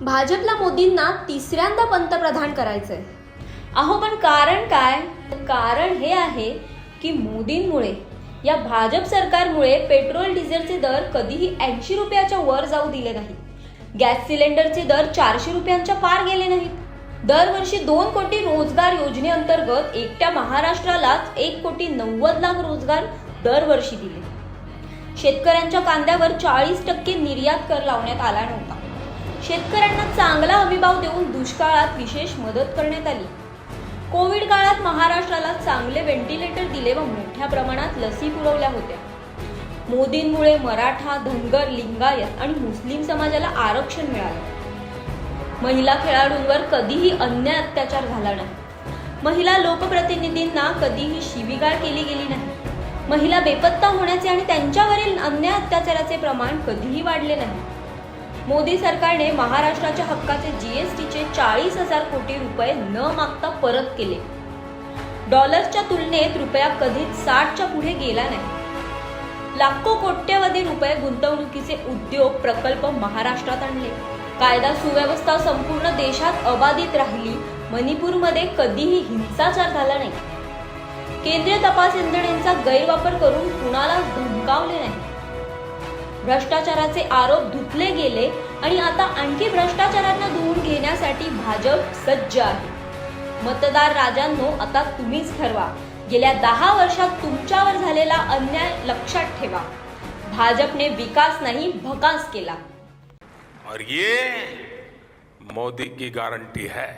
भाजपला मोदींना तिसऱ्यांदा पंतप्रधान करायचंय. अहो पण कारण काय? कारण हे आहे की मोदींमुळे या भाजप सरकारमुळे पेट्रोल डिझेलचे दर कधीही ऐंशी रुपयाच्या वर जाऊ दिले नाहीत गॅस सिलेंडरचे दर चारशे रुपयांच्या पार गेले नाहीत. दरवर्षी दोन कोटी रोजगार योजनेअंतर्गत एकट्या महाराष्ट्रालाच एक कोटी नव्वद लाख रोजगार दरवर्षी दिले. शेतकऱ्यांच्या कांद्यावर चाळीस टक्के निर्यात कर लावण्यात आला नव्हता. शेतकऱ्यांना चांगला हमीभाव देऊन दुष्काळात विशेष मदत करण्यात आली. कोविड काळात महाराष्ट्राला चांगले व्हेंटिलेटर दिले व मोठ्या प्रमाणात लसी पुरवल्या होत्या. मोदींमुळे मराठा धनगर लिंगायत आणि मुस्लिम समाजाला आरक्षण मिळालं. महिला खेळाडूंवर कधीही अन्याय अत्याचार झाला नाही. महिला लोकप्रतिनिधींना कधीही शिवीगाळ केली गेली नाही. महिला बेपत्ता होण्याचे आणि त्यांच्यावरील अन्याय अत्याचाराचे प्रमाण कधीही वाढले नाही. मोदी सरकारने महाराष्ट्राच्या हक्काचे जीएसटीचे चाळीस हजार कोटी रुपये न मागता परत केले. डॉलरच्या तुलनेत रुपया कधीच साठच्या पुढे गेला नाही. लाखो कोट्यवधी रुपये गुंतवणुकीचे उद्योग प्रकल्प महाराष्ट्रात आणले. कायदा सुव्यवस्था संपूर्ण देशात अबाधित राहिली. मणिपूरमध्ये कधीही हिंसाचार झाला नाही. केंद्रीय तपास यंत्रणेचा गैरवापर करून कुणाला धमकावले नाही. भ्रष्टाचाराचे आरोप धुतले गेले आणि आता आणखी भ्रष्टाचारांना धुवून घेण्यासाठी भाजप सज्ज आहे. मतदार राजांनो आता तुम्हीच ठरवा. गेल्या दहा वर्षात तुमच्यावर झालेला अन्याय लक्षात ठेवा. भाजपने विकास नाही भकास केला. और ये मोदी की गारंटी है।